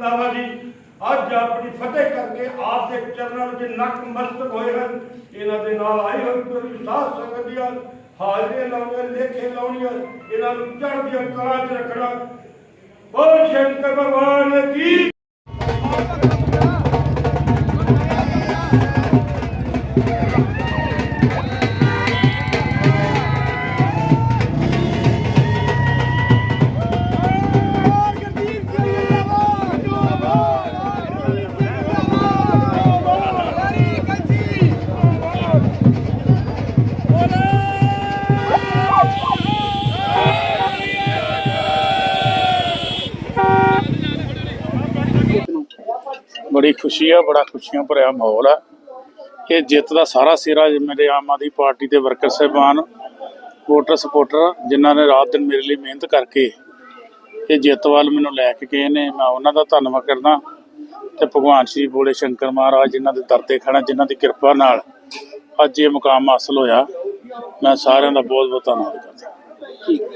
ਬਾਬਾ ਜੀ, ਅੱਜ ਆਪਣੀ ਫਤਿਹ ਕਰਕੇ ਆਪ ਦੇ ਚਰਨਾਂ ਵਿੱਚ ਨਕਮਸਤਕ ਹੋਏ ਹਨ। ਇਹਨਾਂ ਦੇ ਨਾਲ ਆਈ ਹੋਈ ਪੂਰੀ ਸਾਧ ਸੰਗਤ ਦੀਆਂ ਹਾਜ਼ਰੀਆਂ ਲਾਉਣੀਆਂ, ਲੇਖੇ ਲਾਉਣੀਆਂ, ਇਹਨਾਂ ਨੂੰ ਚੜ੍ਹਦੀਆਂ ਕਲਾਂ 'ਚ ਰੱਖਣਾ। ਬੋਲ ਸ਼ੰਕਰ ਭਗਵਾਨ ਕੀ ਬੜੀ ਖੁਸ਼ੀ ਆ, ਬੜਾ ਖੁਸ਼ੀਆਂ ਭਰਿਆ ਮਾਹੌਲ ਆ ਇਹ ਜਿੱਤ ਦਾ ਸਾਰਾ ਸਿਰਾ ਮੇਰੇ ਆਮ ਆਦਮੀ ਪਾਰਟੀ ਦੇ ਵਰਕਰ ਸਾਹਿਬਾਨ, ਵੋਟਰ ਸਪੋਰਟਰ ਜਿਨ੍ਹਾਂ ਨੇ ਰਾਤ ਦਿਨ ਮੇਰੇ ਲਈ ਮਿਹਨਤ ਕਰਕੇ ਇਹ ਜਿੱਤ ਵੱਲ ਮੈਨੂੰ ਲੈ ਕੇ ਗਏ ਨੇ, ਮੈਂ ਉਹਨਾਂ ਦਾ ਧੰਨਵਾਦ ਕਰਦਾ ਤੇ ਭਗਵਾਨ ਸ਼੍ਰੀ ਬੋਲੇ ਸ਼ੰਕਰ ਮਹਾਰਾਜ ਜਿਨ੍ਹਾਂ ਦੇ ਦਰ ਤੇ ਖੜਾ ਜਿਨ੍ਹਾਂ ਦੀ ਕਿਰਪਾ ਨਾਲ ਅੱਜ ਇਹ ਮੁਕਾਮ ਹਾਸਲ ਹੋਇਆ। ਮੈਂ ਸਾਰਿਆਂ ਦਾ ਬਹੁਤ ਬਹੁਤ ਧੰਨਵਾਦ ਕਰਦਾ।